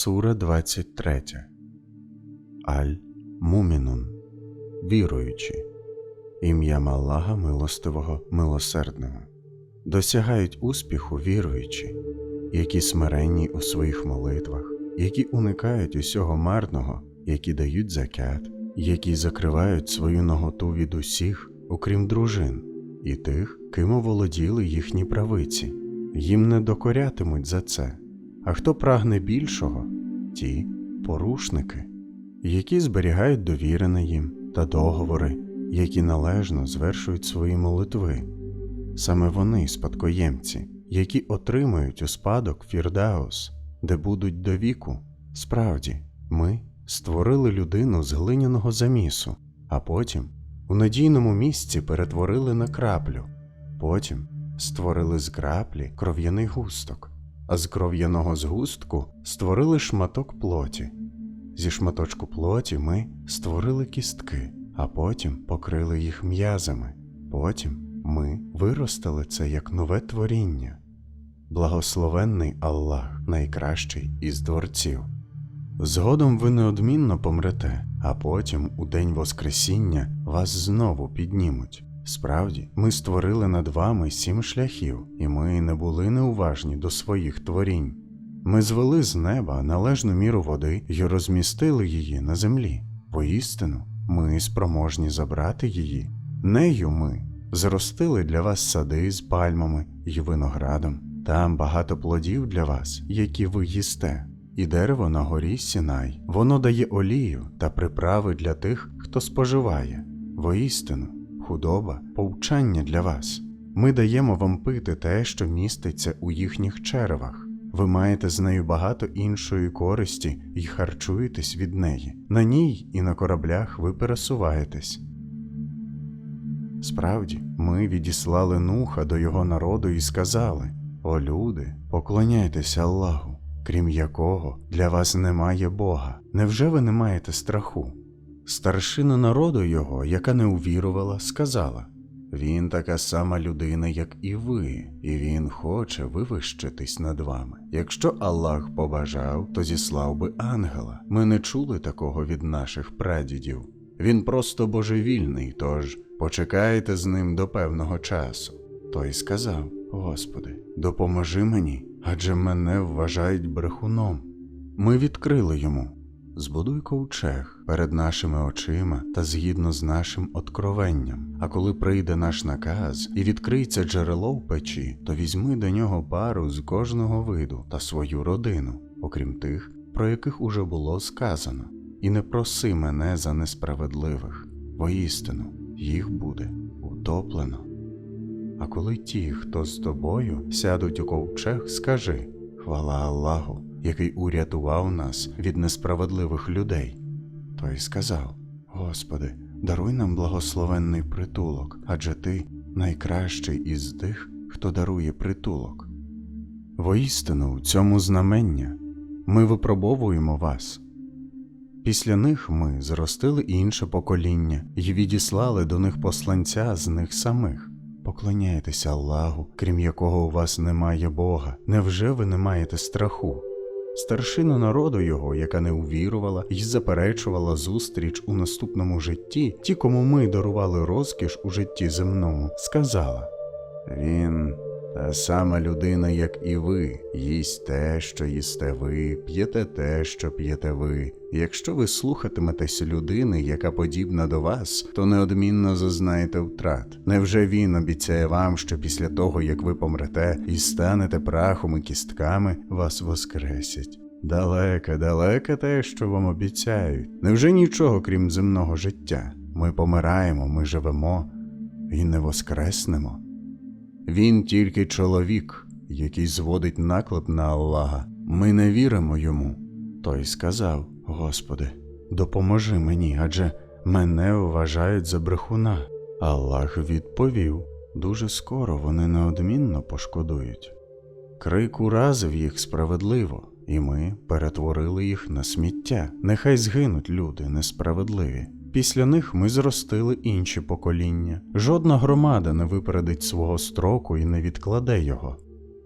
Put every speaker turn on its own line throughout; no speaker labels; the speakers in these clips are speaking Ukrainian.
Сура 23 Аль Мумінун Віруючі Ім'ям Аллаха Милостивого Милосердного Досягають успіху віруючі, які смиренні у своїх молитвах, які уникають усього марного, які дають закят, які закривають свою ноготу від усіх, окрім дружин, і тих, ким оволоділи їхні правиці. Їм не докорятимуть за це. А хто прагне більшого, ті порушники, які зберігають довірене їм та договори, які належно звершують свої молитви. Саме вони спадкоємці, які отримають у спадок Фірдаус, де будуть до віку. Справді, ми створили людину з глиняного замісу, а потім у надійному місці перетворили на краплю, потім створили з краплі кров'яний густок а з кров'яного згустку створили шматок плоті. Зі шматочку плоті ми створили кістки, а потім покрили їх м'язами. Потім ми виростили це як нове творіння. Благословенний Аллах, найкращий із дворців. Згодом ви неодмінно помрете, а потім, у день Воскресіння, вас знову піднімуть. Справді, ми створили над вами сім шляхів, і ми не були неуважні до своїх творінь. Ми звели з неба належну міру води і розмістили її на землі. Воістину, ми спроможні забрати її. Нею ми зростили для вас сади з пальмами і виноградом. Там багато плодів для вас, які ви їсте, і дерево на горі Сінай. Воно дає олію та приправи для тих, хто споживає. Воістину худоба, повчання для вас. Ми даємо вам пити те, що міститься у їхніх черевах. Ви маєте з нею багато іншої користі і харчуєтесь від неї. На ній і на кораблях ви пересуваєтесь. Справді, ми відіслали нуха до його народу і сказали: О люди, поклоняйтеся Аллаху, крім якого для вас немає Бога. Невже ви не маєте страху? Старшина народу його, яка не увірувала, сказала Він така сама людина, як і ви, і він хоче вивищитись над вами. Якщо Аллах побажав, то зіслав би ангела. Ми не чули такого від наших прадідів. Він просто божевільний, тож почекайте з ним до певного часу. Той сказав: Господи, допоможи мені, адже мене вважають брехуном. Ми відкрили йому збудуй ковчег перед нашими очима та згідно з нашим откровенням. А коли прийде наш наказ і відкриється джерело в печі, то візьми до нього пару з кожного виду та свою родину, окрім тих, про яких уже було сказано, і не проси мене за несправедливих, воістину їх буде утоплено. А коли ті, хто з тобою сядуть у ковчег, скажи хвала Аллаху який урятував нас від несправедливих людей. Той сказав: Господи, даруй нам благословенний притулок, адже Ти найкращий із тих, хто дарує притулок. Воістину, в цьому знамення ми випробовуємо вас. Після них ми зростили інше покоління і відіслали до них посланця з них самих. Поклоняйтеся Аллаху, крім якого у вас немає Бога. Невже ви не маєте страху? Старшина народу його, яка не увірувала і заперечувала зустріч у наступному житті, ті, кому ми дарували розкіш у житті земному, сказала Він та сама людина, як і ви, їсть те, що їсте ви, п'єте те, що п'єте ви. Якщо ви слухатиметесь людини, яка подібна до вас, то неодмінно зазнаєте втрат. Невже він обіцяє вам, що після того, як ви помрете і станете прахом і кістками, вас воскресять? Далеке, далеке те, що вам обіцяють. Невже нічого, крім земного життя? Ми помираємо, ми живемо і не воскреснемо. Він тільки чоловік, який зводить наклеп на Аллаха. Ми не віримо йому. Той сказав: Господи, допоможи мені, адже мене вважають за брехуна. Аллах відповів дуже скоро вони неодмінно пошкодують. Крик уразив їх справедливо, і ми перетворили їх на сміття. Нехай згинуть люди несправедливі. Після них ми зростили інші покоління. Жодна громада не випередить свого строку і не відкладе його.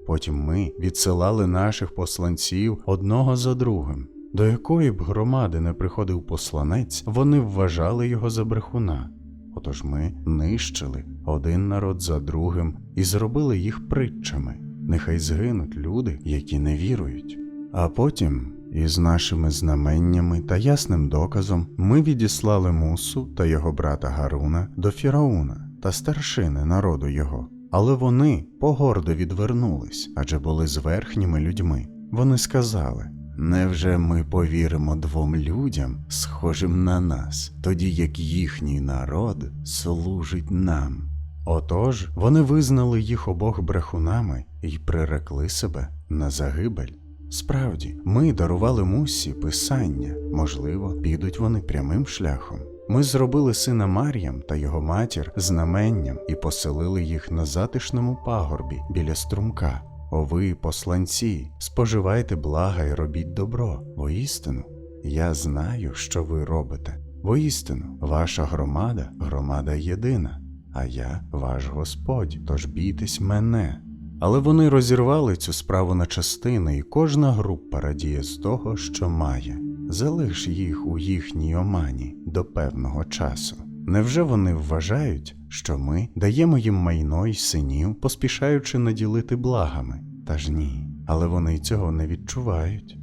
Потім ми відсилали наших посланців одного за другим. До якої б громади не приходив посланець, вони вважали його за брехуна. Отож ми нищили один народ за другим і зробили їх притчами. Нехай згинуть люди, які не вірують. А потім, із нашими знаменнями та ясним доказом, ми відіслали Мусу та його брата Гаруна до Фірауна та старшини народу його. Але вони погордо відвернулись, адже були зверхніми людьми. Вони сказали: Невже ми повіримо двом людям, схожим на нас, тоді як їхній народ служить нам? Отож вони визнали їх обох брехунами і прирекли себе на загибель. Справді, ми дарували мусі писання, можливо, підуть вони прямим шляхом. Ми зробили сина Мар'ям та його матір знаменням і поселили їх на затишному пагорбі біля струмка. О ви, посланці, споживайте блага й робіть добро. Воістину, я знаю, що ви робите. Воістину, ваша громада громада єдина, а я ваш Господь, тож бійтесь мене. Але вони розірвали цю справу на частини, і кожна група радіє з того, що має. Залиш їх у їхній омані до певного часу. Невже вони вважають, що ми даємо їм майно й синів, поспішаючи наділити благами? Та ж ні, але вони цього не відчувають.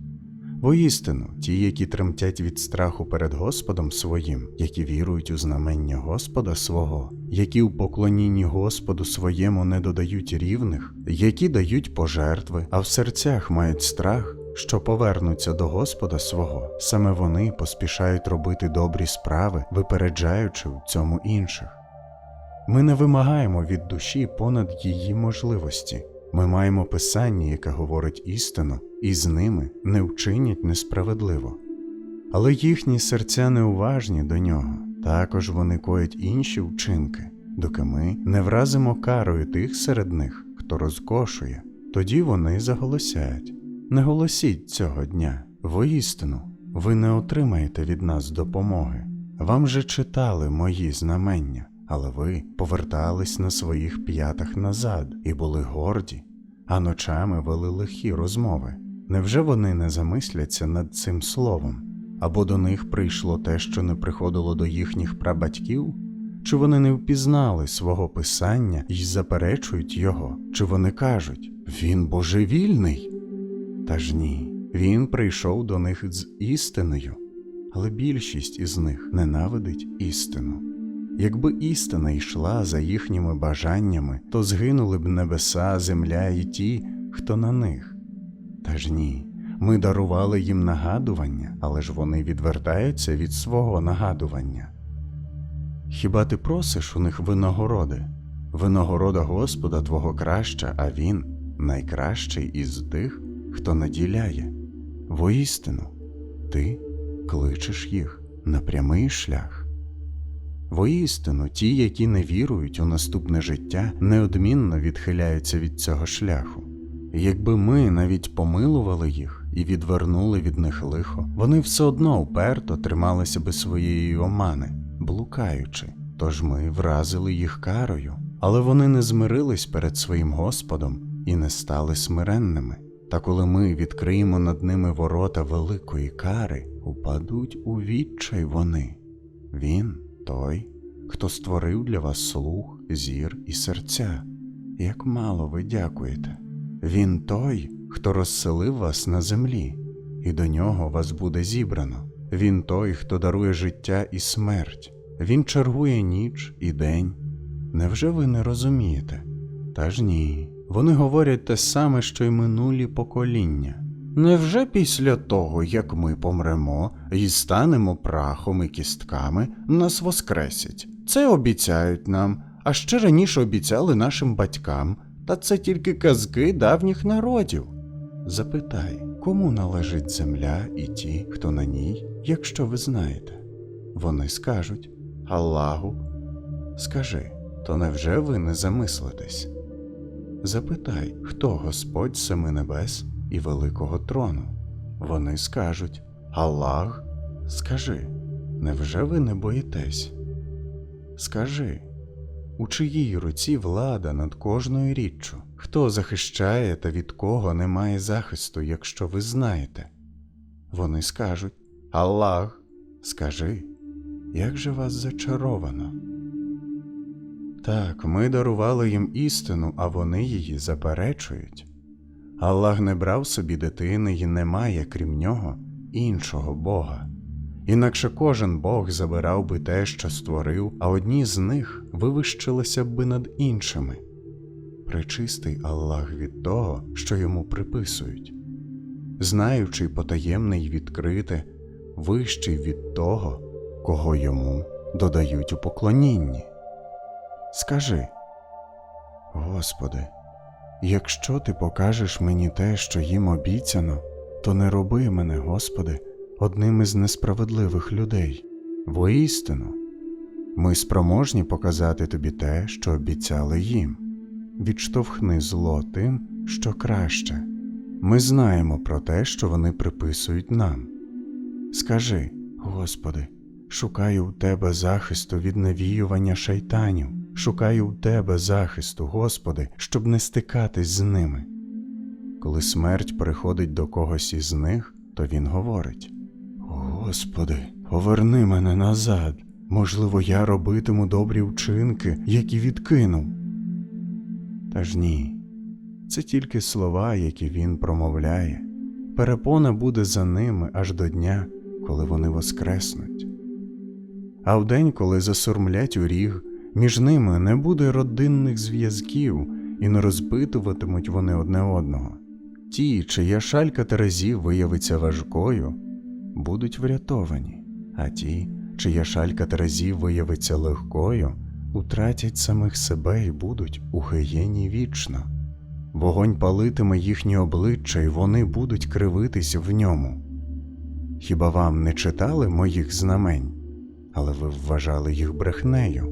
Воістину, ті, які тремтять від страху перед Господом своїм, які вірують у знамення Господа свого, які у поклонінні Господу своєму не додають рівних, які дають пожертви, а в серцях мають страх, що повернуться до Господа свого, саме вони поспішають робити добрі справи, випереджаючи в цьому інших. Ми не вимагаємо від душі понад її можливості. Ми маємо писання, яке говорить істину, і з ними не вчинять несправедливо. Але їхні серця неуважні до нього, також вони коять інші вчинки, доки ми не вразимо карою тих серед них, хто розкошує, тоді вони заголосять. Не голосіть цього дня, воістину, ви не отримаєте від нас допомоги. Вам же читали мої знамення, але ви повертались на своїх п'ятах назад і були горді, а ночами вели лихі розмови. Невже вони не замисляться над цим словом? Або до них прийшло те, що не приходило до їхніх прабатьків? Чи вони не впізнали свого писання і заперечують його? Чи вони кажуть він божевільний? Та ж ні, він прийшов до них з істиною, але більшість із них ненавидить істину. Якби істина йшла за їхніми бажаннями, то згинули б небеса, земля і ті, хто на них. Та ж ні, ми дарували їм нагадування, але ж вони відвертаються від свого нагадування. Хіба ти просиш у них винагороди? Винагорода Господа твого краща, а Він найкращий із тих, хто наділяє. Воістину, ти кличеш їх на прямий шлях. Воістину, ті, які не вірують у наступне життя, неодмінно відхиляються від цього шляху. Якби ми навіть помилували їх і відвернули від них лихо, вони все одно уперто трималися би своєї омани, блукаючи. Тож ми вразили їх карою, але вони не змирились перед своїм Господом і не стали смиренними. Та коли ми відкриємо над ними ворота великої кари, упадуть у відчай вони. Він той, хто створив для вас слух, зір і серця. Як мало ви дякуєте. Він той, хто розселив вас на землі, і до нього вас буде зібрано. Він той, хто дарує життя і смерть. Він чергує ніч і день. Невже ви не розумієте? Та ж ні. Вони говорять те саме, що й минулі покоління. Невже після того, як ми помремо і станемо прахом і кістками, нас воскресять? Це обіцяють нам, а ще раніше обіцяли нашим батькам, та це тільки казки давніх народів. Запитай, кому належить земля і ті, хто на ній, якщо ви знаєте. Вони скажуть Аллаху. Скажи, то невже ви не замислитесь? Запитай, хто Господь семи небес і великого трону. Вони скажуть Аллах, скажи, невже ви не боїтесь? Скажи, У чиїй руці влада над кожною річчю? Хто захищає та від кого немає захисту, якщо ви знаєте? Вони скажуть Аллах, скажи, як же вас зачаровано? Так, ми дарували їм істину, а вони її заперечують. Аллах не брав собі дитини і немає, крім нього, іншого Бога. Інакше кожен Бог забирав би те, що створив, а одні з них вивищилися би над іншими. Пречистий Аллах від того, що йому приписують, знаючий потаємне й відкрите, вищий від того, кого йому додають у поклонінні. Скажи, Господи, якщо ти покажеш мені те, що їм обіцяно, то не роби мене, Господи, одним із несправедливих людей. Воістину, ми спроможні показати тобі те, що обіцяли їм. Відштовхни зло тим, що краще. Ми знаємо про те, що вони приписують нам. Скажи, Господи, шукаю у Тебе захисту від навіювання шайтанів, шукаю у Тебе захисту, Господи, щоб не стикатись з ними. Коли смерть приходить до когось із них, то він говорить: Господи, поверни мене назад. Можливо, я робитиму добрі вчинки, які відкинув. Та ж ні, це тільки слова, які він промовляє. Перепона буде за ними аж до дня, коли вони воскреснуть. А в день, коли засурмлять у ріг, між ними не буде родинних зв'язків і не розпитуватимуть вони одне одного. Ті, чия шалька терезів виявиться важкою, будуть врятовані, а ті, чия шалька терезів виявиться легкою, утратять самих себе і будуть у гиєні вічно. Вогонь палитиме їхні обличчя, і вони будуть кривитись в ньому. Хіба вам не читали моїх знамень, але ви вважали їх брехнею?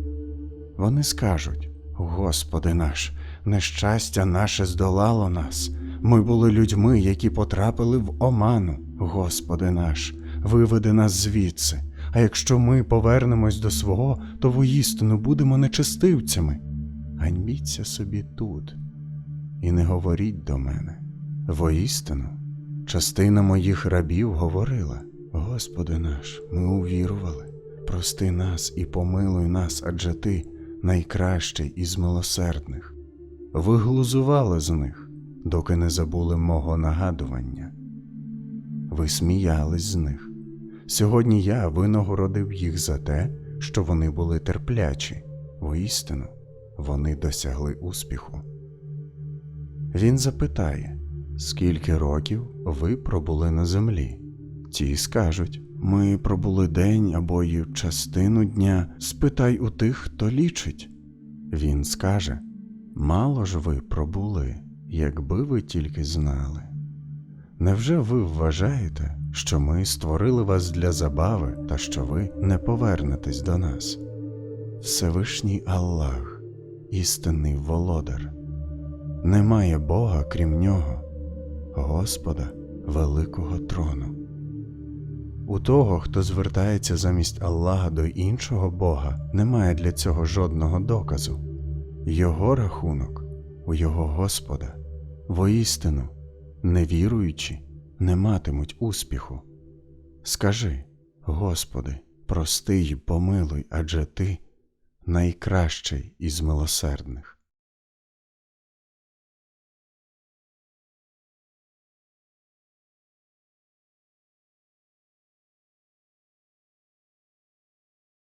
Вони скажуть: Господи наш, нещастя наше здолало нас. Ми були людьми, які потрапили в оману. Господи наш, виведи нас звідси. А якщо ми повернемось до свого, то воістину будемо нечестивцями. Ганьбіться собі тут і не говоріть до мене. Воістину, частина моїх рабів говорила: Господи наш, ми увірували, прости нас і помилуй нас, адже Ти найкращий із милосердних. Ви глузували з них, доки не забули мого нагадування. Ви сміялись з них. Сьогодні я винагородив їх за те, що вони були терплячі, воістину, вони досягли успіху. Він запитає, скільки років ви пробули на землі? Ті скажуть, ми пробули день або й частину дня, спитай у тих, хто лічить. Він скаже, мало ж ви пробули, якби ви тільки знали. Невже ви вважаєте, що ми створили вас для забави та що ви не повернетесь до нас? Всевишній Аллах, істинний володар. Немає Бога крім нього, Господа Великого трону. У того, хто звертається замість Аллаха до іншого Бога, немає для цього жодного доказу. Його рахунок у його Господа, воістину, невіруючі, не матимуть успіху. Скажи, Господи, прости й помилуй, адже Ти найкращий із милосердних.